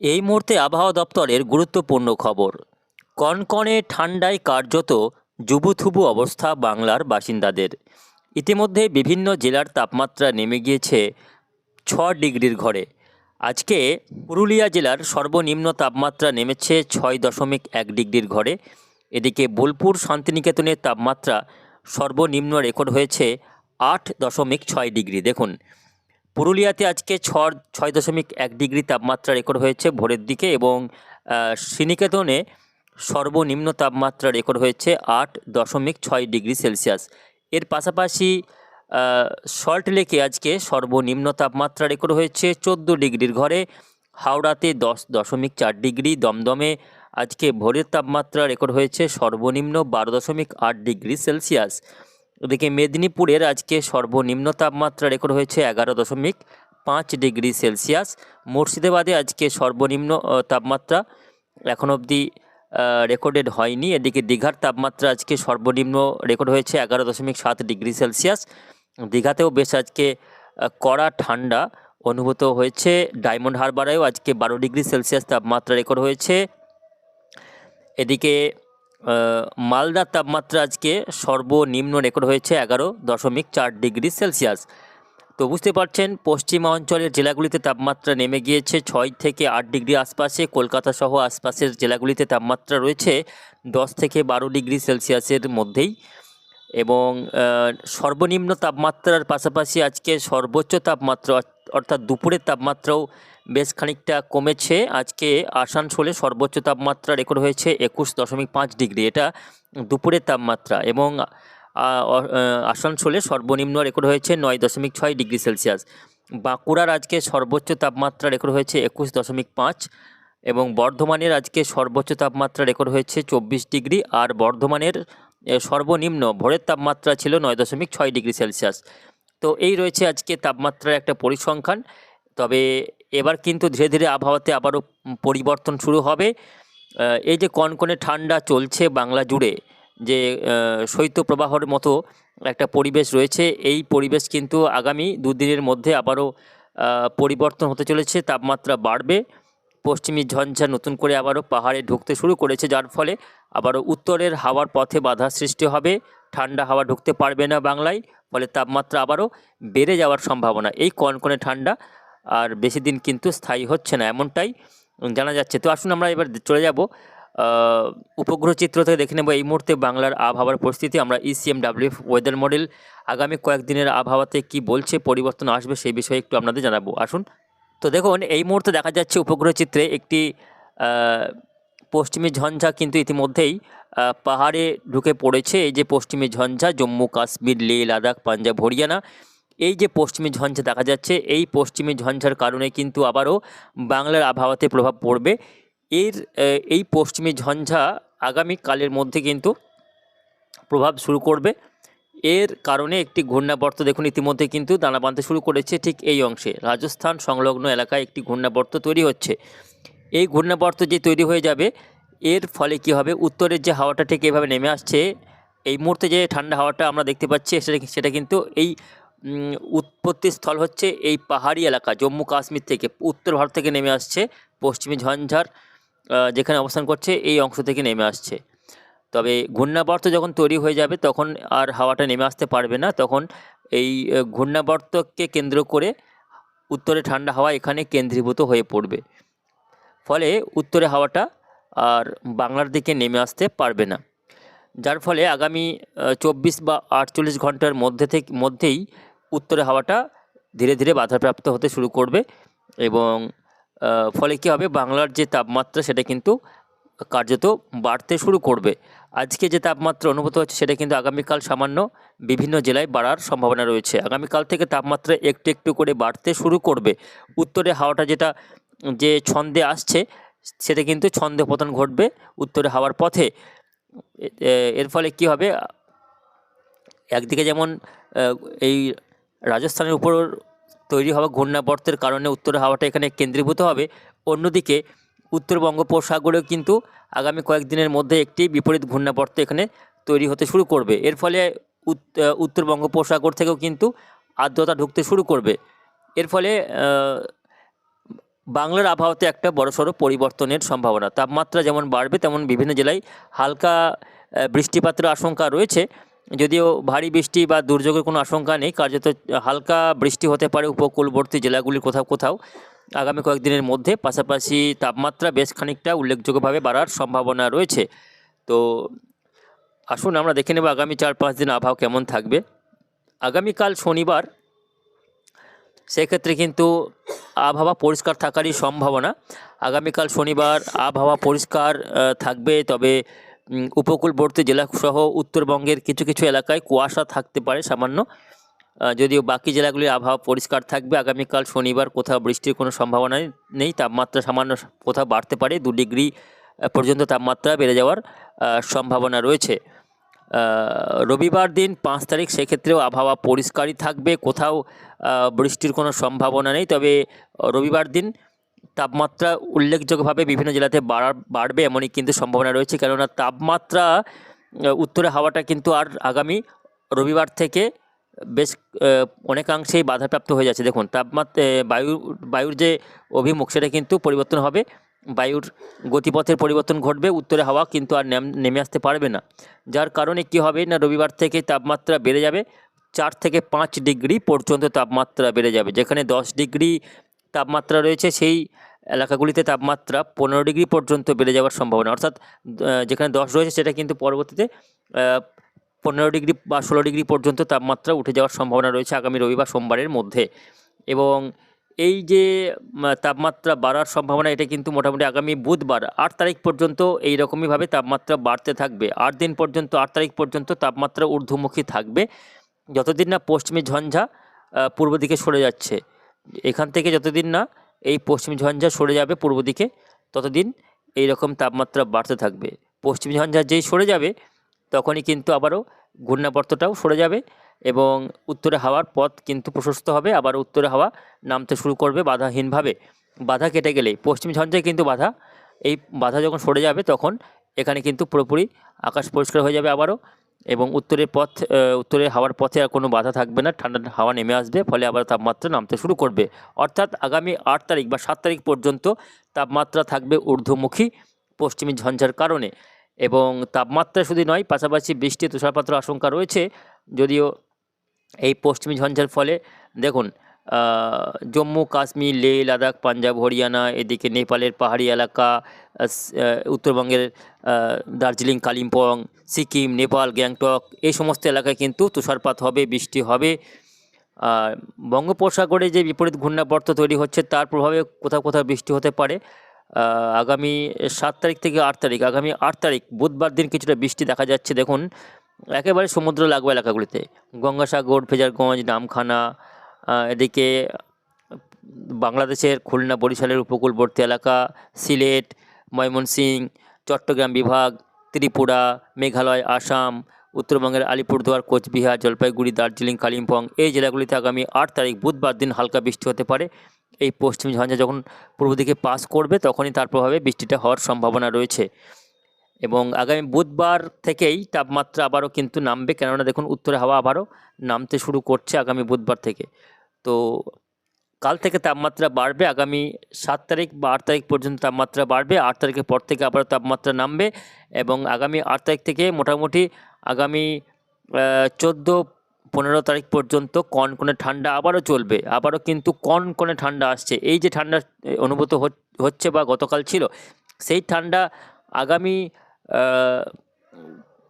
এই মুহূর্তে আবহাওয়া দপ্তরের গুরুত্বপূর্ণ খবর। কনকনে ঠান্ডায় কার্যত জুবুথুবু অবস্থা বাংলার বাসিন্দাদের। ইতিমধ্যে বিভিন্ন জেলার তাপমাত্রা নেমে গিয়েছে ছ ডিগ্রির ঘরে। আজকে পুরুলিয়া জেলার সর্বনিম্ন তাপমাত্রা নেমেছে ছয় দশমিক এক ডিগ্রির ঘরে। এদিকে বোলপুর শান্তিনিকেতনের তাপমাত্রা সর্বনিম্ন রেকর্ড হয়েছে আট দশমিক ছয় ডিগ্রি। দেখুন পুরুলিয়াতে আজকে ছ ছয় দশমিক এক ডিগ্রি তাপমাত্রা রেকর্ড হয়েছে ভোরের দিকে এবং শ্রীনিকেতনে সর্বনিম্ন তাপমাত্রা রেকর্ড হয়েছে আট দশমিক ছয় ডিগ্রি সেলসিয়াস। এর পাশাপাশি সল্ট লেকে আজকে সর্বনিম্ন তাপমাত্রা রেকর্ড হয়েছে চোদ্দ ডিগ্রির ঘরে, হাওড়াতে দশ দশমিক চার ডিগ্রি, দমদমে আজকে ভোরের তাপমাত্রা রেকর্ড হয়েছে সর্বনিম্ন বারো দশমিক আট ডিগ্রি সেলসিয়াস। ওদিকে মেদিনীপুরের আজকে সর্বনিম্ন তাপমাত্রা রেকর্ড হয়েছে এগারো দশমিক পাঁচ ডিগ্রি সেলসিয়াস। মুর্শিদাবাদে আজকে সর্বনিম্ন তাপমাত্রা এখন অবধি রেকর্ডেড হয়নি। এদিকে দীঘার তাপমাত্রা আজকে সর্বনিম্ন রেকর্ড হয়েছে এগারো দশমিক সাত ডিগ্রি সেলসিয়াস। দীঘাতেও বেশ আজকে কড়া ঠান্ডা অনুভূত হয়েছে। ডায়মন্ড হারবারেও আজকে বারো ডিগ্রি সেলসিয়াস তাপমাত্রা রেকর্ড হয়েছে। এদিকে মালদার তাপমাত্রা আজকে সর্বনিম্ন রেকর্ড হয়েছে এগারো দশমিক চার ডিগ্রি সেলসিয়াস। তো বুঝতে পারছেন, পশ্চিমা অঞ্চলের জেলাগুলিতে তাপমাত্রা নেমে গিয়েছে ছয় থেকে আট ডিগ্রি আশপাশে। কলকাতা সহ আশপাশের জেলাগুলিতে তাপমাত্রা রয়েছে দশ থেকে বারো ডিগ্রি সেলসিয়াসের মধ্যেই। এবং সর্বনিম্ন তাপমাত্রার পাশাপাশি আজকে সর্বোচ্চ তাপমাত্রা অর্থাৎ দুপুরের তাপমাত্রাও বেশ খানিকটা কমেছে। আজকে আসানসোলে সর্বোচ্চ তাপমাত্রা রেকর্ড হয়েছে একুশ দশমিক পাঁচ ডিগ্রি। এটা দুপুরের তাপমাত্রা এবং আসানসোলে সর্বনিম্ন রেকর্ড হয়েছে নয় দশমিক ছয় ডিগ্রি সেলসিয়াস। বাঁকুড়ার আজকে সর্বোচ্চ তাপমাত্রা রেকর্ড হয়েছে একুশ দশমিক পাঁচ এবং বর্ধমানের আজকে সর্বোচ্চ তাপমাত্রা রেকর্ড হয়েছে চব্বিশ ডিগ্রি আর বর্ধমানের সর্বনিম্ন ভোরের তাপমাত্রা ছিল নয় দশমিক ছয় ডিগ্রি সেলসিয়াস। তো এই রয়েছে আজকে তাপমাত্রার একটা পরিসংখ্যান। তবে এবার কিন্তু ধীরে ধীরে আবহাওয়াতে আবারও পরিবর্তন শুরু হবে। এই যে কনকনে ঠান্ডা চলছে বাংলা জুড়ে, যে শৈত্যপ্রবাহর মতো একটা পরিবেশ রয়েছে, এই পরিবেশ কিন্তু আগামী দুদিনের মধ্যে আবারও পরিবর্তন হতে চলেছে, তাপমাত্রা বাড়বে। পশ্চিমী ঝঞ্ঝা নতুন করে আবারও পাহাড়ে ঢুকতে শুরু করেছে, যার ফলে আবারও উত্তরের হাওয়ার পথে বাধা সৃষ্টি হবে। ঠান্ডা হাওয়া ঢুকতে পারবে না বাংলায়, ফলে তাপমাত্রা আবারও বেড়ে যাওয়ার সম্ভাবনা। এই কনকনে ঠান্ডা আর বেশি দিন কিন্তু স্থায়ী হচ্ছে না, এমনটাই জানা যাচ্ছে। তো আসুন আমরা এবার চলে যাব উপগ্রহ চিত্র থেকে দেখে নেব এই মুহূর্তে বাংলার আবহাওয়ার পরিস্থিতি। আমরা E ECM W weather model আগামী কয়েকদিনের আবহাওয়াতে কি বলছে, পরিবর্তন আসবে সেই বিষয়ে একটু আপনাদের জানাব। আসুন। তো দেখুন, এই মুহূর্তে দেখা যাচ্ছে উপগ্রহ চিত্রে একটি পশ্চিমী ঝঞ্ঝা কিন্তু ইতিমধ্যেই পাহাড়ে ঢুকে পড়েছে। এই যে পশ্চিমী ঝঞ্ঝা, জম্মু কাশ্মীর লে লাদাখ, পাঞ্জাব, হরিয়ানা এই যে পশ্চিমী ঝঞ্ঝা দেখা যাচ্ছে, এই পশ্চিমী ঝঞ্ঝার কারণে কিন্তু আবারও বাংলার আবহাওয়াতে প্রভাব পড়বে। এর এই পশ্চিমী ঝঞ্ঝা আগামী কালের মধ্যে কিন্তু প্রভাব শুরু করবে। এর কারণে একটি ঘূর্ণাবর্ত দেখুন, ইতিমধ্যে কিন্তু দানা বাঁধতে শুরু করেছে ঠিক এই অংশে। রাজস্থান সংলগ্ন এলাকায় একটি ঘূর্ণাবর্ত তৈরি হচ্ছে। এই ঘূর্ণাবর্ত যে তৈরি হয়ে যাবে, এর ফলে কি হবে? উত্তরের যে হাওয়াটা ঠিক এভাবে নেমে আসছে, এই মুহূর্তে যে ঠান্ডা হাওয়াটা আমরা দেখতে পাচ্ছি, সেটা সেটা কিন্তু এই উৎপত্তি স্থল হচ্ছে এই পাহাড়ি এলাকা, জম্মু কাশ্মীর থেকে। উত্তর ভারত থেকে নেমে আসছে, পশ্চিমী ঝঞ্ঝার যেখানে অবস্থান করছে, এই অংশ থেকে নেমে আসছে। তবে ঘূর্ণাবর্ত যখন তৈরি হয়ে যাবে, তখন আর হাওয়াটা নেমে আসতে পারবে না। তখন এই ঘূর্ণাবর্তকে কেন্দ্র করে উত্তরে ঠান্ডা হাওয়া এখানে কেন্দ্রীভূত হয়ে পড়বে। ফলে উত্তরে হাওয়াটা আর বাংলার দিকে নেমে আসতে পারবে না। যার ফলে আগামী চব্বিশ বা আটচল্লিশ ঘণ্টার মধ্যে থেকে, মধ্যেই উত্তরে হাওয়াটা ধীরে ধীরে বাধাপ্রাপ্ত হতে শুরু করবে এবং ফলে কী হবে? বাংলার যে তাপমাত্রা সেটা কিন্তু কার্যত বাড়তে শুরু করবে। আজকে যে তাপমাত্রা অনুভূত হচ্ছে সেটা কিন্তু আগামীকাল সামান্য বিভিন্ন জেলায় বাড়ার সম্ভাবনা রয়েছে। আগামীকাল থেকে তাপমাত্রা একটু একটু করে বাড়তে শুরু করবে। উত্তরে হাওয়াটা যেটা, যে ছন্দে আসছে সেটা কিন্তু ছন্দে পতন ঘটবে উত্তরে হাওয়ার পথে। এর ফলে কি হবে? একদিকে যেমন এই রাজস্থানের উপর তৈরি হওয়া ঘূর্ণাবর্তের কারণে উত্তর হাওয়াটা এখানে কেন্দ্রীভূত হবে। অন্যদিকে উত্তর বঙ্গোপসাগরেও কিন্তু আগামী কয়েকদিনের মধ্যে একটি বিপরীত ঘূর্ণাবর্ত এখানে তৈরি হতে শুরু করবে। এর ফলে উত্তর বঙ্গোপসাগর থেকেও কিন্তু আর্দ্রতা ঢুকতে শুরু করবে। এর ফলে বাংলার আবহাওয়াতে একটা বড়সড় পরিবর্তনের সম্ভাবনা। তাপমাত্রা যেমন বাড়বে, তেমন বিভিন্ন জেলায় হালকা বৃষ্টিপাতের আশঙ্কা রয়েছে। যদিও ভারী বৃষ্টি বা দুর্যোগের কোনো আশঙ্কা নেই, কার্যত হালকা বৃষ্টি হতে পারে উপকূলবর্তী জেলাগুলির কোথাও কোথাও। আগামী কয়েকদিনের মধ্যে পাশাপাশি তাপমাত্রা বেশ খানিকটা উল্লেখযোগ্যভাবে বাড়ার সম্ভাবনা রয়েছে। তো আসুন আমরা দেখে নেব আগামী চার পাঁচ দিন আবহাওয়া কেমন থাকবে। আগামীকাল শনিবার, সেক্ষেত্রে কিন্তু আবহাওয়া পরিষ্কার থাকারই সম্ভাবনা। আগামীকাল শনিবার আবহাওয়া পরিষ্কার থাকবে, তবে উপকূলবর্তী জেলাসহ উত্তরবঙ্গের কিছু কিছু এলাকায় কুয়াশা থাকতে পারে সামান্য। যদিও বাকি জেলাগুলির আবহাওয়া পরিষ্কার থাকবে। আগামীকাল শনিবার কোথাও বৃষ্টির কোনো সম্ভাবনা নেই। তাপমাত্রা সামান্য কোথাও বাড়তে পারে। দু ডিগ্রি পর্যন্ত তাপমাত্রা বেড়ে যাওয়ার সম্ভাবনা রয়েছে। রবিবার দিন পাঁচ তারিখ, সেক্ষেত্রেও আবহাওয়া পরিষ্কারই থাকবে। কোথাও বৃষ্টির কোনো সম্ভাবনা নেই। তবে রবিবার দিন তাপমাত্রা উল্লেখযোগ্যভাবে বিভিন্ন জেলাতে বাড়ার বাড়বে এমনই কিন্তু সম্ভাবনা রয়েছে। কেননা তাপমাত্রা উত্তরে হাওয়াটা কিন্তু আর আগামী রবিবার থেকে বেশ অনেকাংশেই বাধাপ্রাপ্ত হয়ে যাচ্ছে। দেখুন, তাপমাত্রা বায়ু বায়ুর যে অভিমুখ, সেটা কিন্তু পরিবর্তন হবে। বায়ুর গতিপথের পরিবর্তন ঘটবে। উত্তরে হাওয়া কিন্তু আর নেমে আসতে পারবে না। যার কারণে কি হবে না, রবিবার থেকে তাপমাত্রা বেড়ে যাবে। চার থেকে পাঁচ ডিগ্রি পর্যন্ত তাপমাত্রা বেড়ে যাবে, যেখানে দশ ডিগ্রি তাপমাত্রা রয়েছে সেই এলাকাগুলিতে তাপমাত্রা পনেরো ডিগ্রি পর্যন্ত বেড়ে যাওয়ার সম্ভাবনা। অর্থাৎ যেখানে দশ রয়েছে সেটা কিন্তু পরবর্তীতে পনেরো ডিগ্রি বা ষোলো ডিগ্রি পর্যন্ত তাপমাত্রা উঠে যাওয়ার সম্ভাবনা রয়েছে আগামী রবিবার সোমবারের মধ্যে। এবং এই যে তাপমাত্রা বাড়ার সম্ভাবনা, এটা কিন্তু মোটামুটি আগামী বুধবার আট তারিখ পর্যন্ত এই রকমইভাবে তাপমাত্রা বাড়তে থাকবে। আট দিন পর্যন্ত, আট তারিখ পর্যন্ত তাপমাত্রা ঊর্ধ্বমুখী থাকবে। যতদিন না পশ্চিমী ঝঞ্ঝা পূর্ব দিকে সরে যাচ্ছে। এখান থেকে যতদিন না এই পশ্চিম ঝঞ্ঝা সরে যাবে পূর্ব দিকে, ততদিন এই রকম তাপমাত্রা বাড়তে থাকবে। পশ্চিম ঝঞ্ঝা যেই সরে যাবে, তখনই কিন্তু আবারও ঘূর্ণাবর্তটাও সরে যাবে এবং উত্তরে হাওয়ার পথ কিন্তু প্রশস্ত হবে। আবার উত্তরে হাওয়া নামতে শুরু করবে বাধাহীনভাবে। বাধা কেটে গেলেই, পশ্চিম ঝঞ্ঝায় কিন্তু বাধা, এই বাধা যখন সরে যাবে তখন এখানে কিন্তু পুরোপুরি আকাশ পরিষ্কার হয়ে যাবে আবারও। এবং উত্তরের পথ উত্তরে হাওয়ার পথে আর কোনো বাধা থাকবে না, ঠান্ডা হাওয়া নেমে আসবে, ফলে আবার তাপমাত্রা নামতে শুরু করবে। অর্থাৎ আগামী আট তারিখ বা সাত তারিখ পর্যন্ত তাপমাত্রা থাকবে ঊর্ধ্বমুখী পশ্চিমী ঝঞ্ঝার কারণে। এবং তাপমাত্রা শুধু নয়, পাশাপাশি বৃষ্টি তুষারপাতের আশঙ্কা রয়েছে। যদিও এই পশ্চিমী ঝঞ্ঝার ফলে, দেখুন জম্মু, কাশ্মীর, লেহ, লাদাখ, পাঞ্জাব, হরিয়ানা, এদিকে নেপালের পাহাড়ি এলাকা উত্তরবঙ্গের দার্জিলিং, কালিম্পং, সিকিম, নেপাল, গ্যাংটক, এই সমস্ত এলাকায় কিন্তু তুষারপাত হবে, বৃষ্টি হবে। আর বঙ্গোপসাগরে যে বিপরীত ঘূর্ণাবর্ত তৈরি হচ্ছে, তার প্রভাবে কোথাও কোথাও বৃষ্টি হতে পারে। আগামী সাত তারিখ থেকে আট তারিখ, আগামী আট তারিখ, বুধবার দিন কিছুটা বৃষ্টি দেখা যাচ্ছে, দেখুন, একেবারে সমুদ্র লাগোয়া এলাকাগুলিতে। গঙ্গাসাগর, ফেজারগঞ্জ, নামখানা এদিকে বাংলাদেশের খুলনা বরিশালের উপকূলবর্তী এলাকা, সিলেট, ময়মনসিংহ, চট্টগ্রাম বিভাগ, ত্রিপুরা, মেঘালয়, আসাম, উত্তরবঙ্গের আলিপুরদুয়ার, কোচবিহার, জলপাইগুড়ি, দার্জিলিং, কালিম্পং এই জেলাগুলিতে আগামী আট তারিখ বুধবার দিন হালকা বৃষ্টি হতে পারে। এই পশ্চিম ঝঞ্ঝা যখন পূর্ব দিকে পাস করবে, তখনই তার প্রভাবে বৃষ্টিটা হওয়ার সম্ভাবনা রয়েছে। এবং আগামী বুধবার থেকেই তাপমাত্রা আবারও কিন্তু নামবে। কেননা দেখুন, উত্তরে হাওয়া আবারও নামতে শুরু করছে আগামী বুধবার থেকে। তো কাল থেকে তাপমাত্রা বাড়বে, আগামী সাত তারিখ বা আট তারিখ পর্যন্ত তাপমাত্রা বাড়বে। আট তারিখের পর থেকে আবারও তাপমাত্রা নামবে এবং আগামী আট তারিখ থেকে মোটামুটি আগামী চোদ্দ, পনেরো তারিখ পর্যন্ত কনকনে ঠান্ডা আবারও চলবে। আবারও কিন্তু কনকনে ঠান্ডা আসছে। এই যে ঠান্ডা অনুভূত হচ- হচ্ছে বা গতকাল ছিল, সেই ঠান্ডা আগামী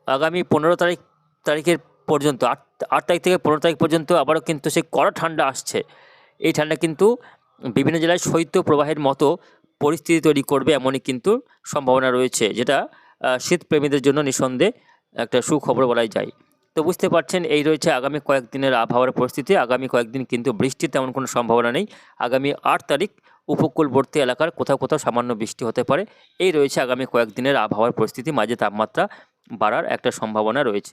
আগামী পনেরো তারিখ, তারিখের পর্যন্ত, আট আট তারিখ থেকে পনেরো তারিখ পর্যন্ত আবারও কিন্তু সেই কড়া ঠান্ডা আসছে। এই ঠান্ডা কিন্তু বিভিন্ন জেলায় শৈত্য প্রবাহের মতো পরিস্থিতি তৈরি করবে এমনই কিন্তু সম্ভাবনা রয়েছে, যেটা শীতপ্রেমীদের জন্য নিঃসন্দেহে একটা সুখবর বলাই যায়। তো বুঝতে পারছেন, এই রয়েছে আগামী কয়েকদিনের আবহাওয়ার পরিস্থিতি। আগামী কয়েকদিন কিন্তু বৃষ্টির তেমন কোনো সম্ভাবনা নেই। আগামী আট তারিখ উপকূলবর্তী এলাকার কোথাও কোথাও সামান্য বৃষ্টি হতে পারে। এই রয়েছে আগামী কয়েকদিনের আবহাওয়ার পরিস্থিতি। মাঝে তাপমাত্রা বাড়ার একটা সম্ভাবনা রয়েছে।